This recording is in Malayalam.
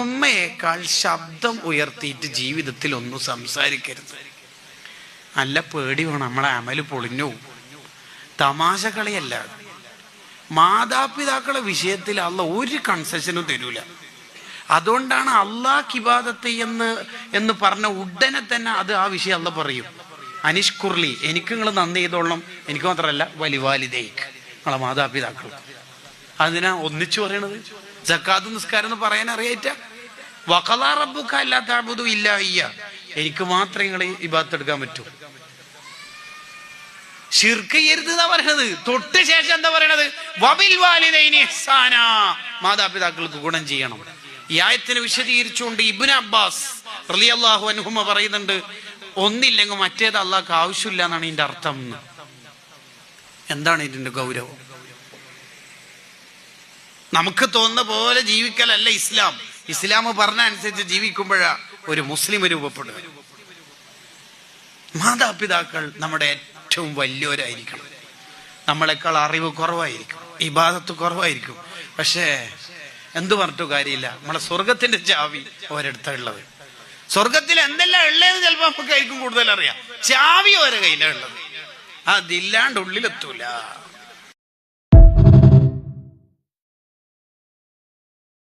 ഉമ്മയേക്കാൾ ശബ്ദം ഉയർത്തിയിട്ട് ജീവിതത്തിൽ ഒന്നും സംസാരിക്കരുത്. നല്ല പേടി വേണം നമ്മളെ അമൽ പൊളിഞ്ഞു. തമാശ കളിയല്ല. മാതാപിതാക്കളെ വിഷയത്തിൽ അല്ല ഒരു കൺസെഷനും തരൂല. അതുകൊണ്ടാണ് അള്ളാഹ് ഇബാദത്ത് എന്ന് എന്ന് പറഞ്ഞ ഉടനെ തന്നെ അത് ആ വിഷയം അല്ല പറയും. അനീഷ് കുർലി എനിക്ക് നിങ്ങൾ നന്ദി ചെയ്തോളണം. എനിക്ക് മാത്രമല്ല വലിവാലിതേക്ക് നിങ്ങളെ മാതാപിതാക്കൾ അതിനാ ഒന്നിച്ചു പറയണത്? ജക്കാത്ത് നിസ്കാരം എന്ന് പറയാൻ അറിയാറ്റ വഖലാ റബ്ബുക അല്ലാ തഅബുദു ഇല്ലാ ഇയ്യ. എനിക്ക് മാത്രമേ നിങ്ങൾ ഇബാദത്ത് എടുക്കാൻ പറ്റൂ. ഷിർക്ക് ചെയ്യരുത് എന്നാ പറയണത്. തൊട്ട് ശേഷം എന്താ പറയണത്? വബിൽ മാതാപിതാക്കൾക്ക് ഗുണം ചെയ്യണം. ഈ ആയത്തിനെ വിശദീകരിച്ചുകൊണ്ട് ഇബ്നു അബ്ബാസ് റളിയല്ലാഹു അൻഹുമ പറയുന്നുണ്ട് ഒന്നില്ലെങ്കിൽ മറ്റേത് അള്ളാഹ്ക്ക് ആവശ്യമില്ല എന്നാണ് ഇതിന്റെ അർത്ഥം എന്താണ് ഇതിന്റെ ഗൗരവം? നമുക്ക് തോന്നുന്ന പോലെ ജീവിക്കലല്ല ഇസ്ലാം. ഇസ്ലാം പറഞ്ഞ അനുസരിച്ച് ജീവിക്കുമ്പോഴാ ഒരു മുസ്ലിം രൂപപ്പെടുക. മാതാപിതാക്കൾ നമ്മുടെ ഏറ്റവും വലിയവരായിരിക്കണം. നമ്മളെക്കാൾ അറിവ് കുറവായിരിക്കും. ഇബാദത്ത് കുറവായിരിക്കും. പക്ഷേ എന്തു പറഞ്ഞിട്ടു കാര്യമില്ല. നമ്മളെ സ്വർഗത്തിന്റെ ചാവി ഒരിടത്താ ഉള്ളത്. സ്വർഗത്തിൽ എന്തെല്ലാം ഉള്ളതെന്ന് ചിലപ്പോൾ നമുക്കായിരിക്കും കൂടുതൽ അറിയാം ചാവി ഓരോ കയ്യിലാണ് ഉള്ളത്. അതില്ലാണ്ട് ഉള്ളിലെത്തൂല.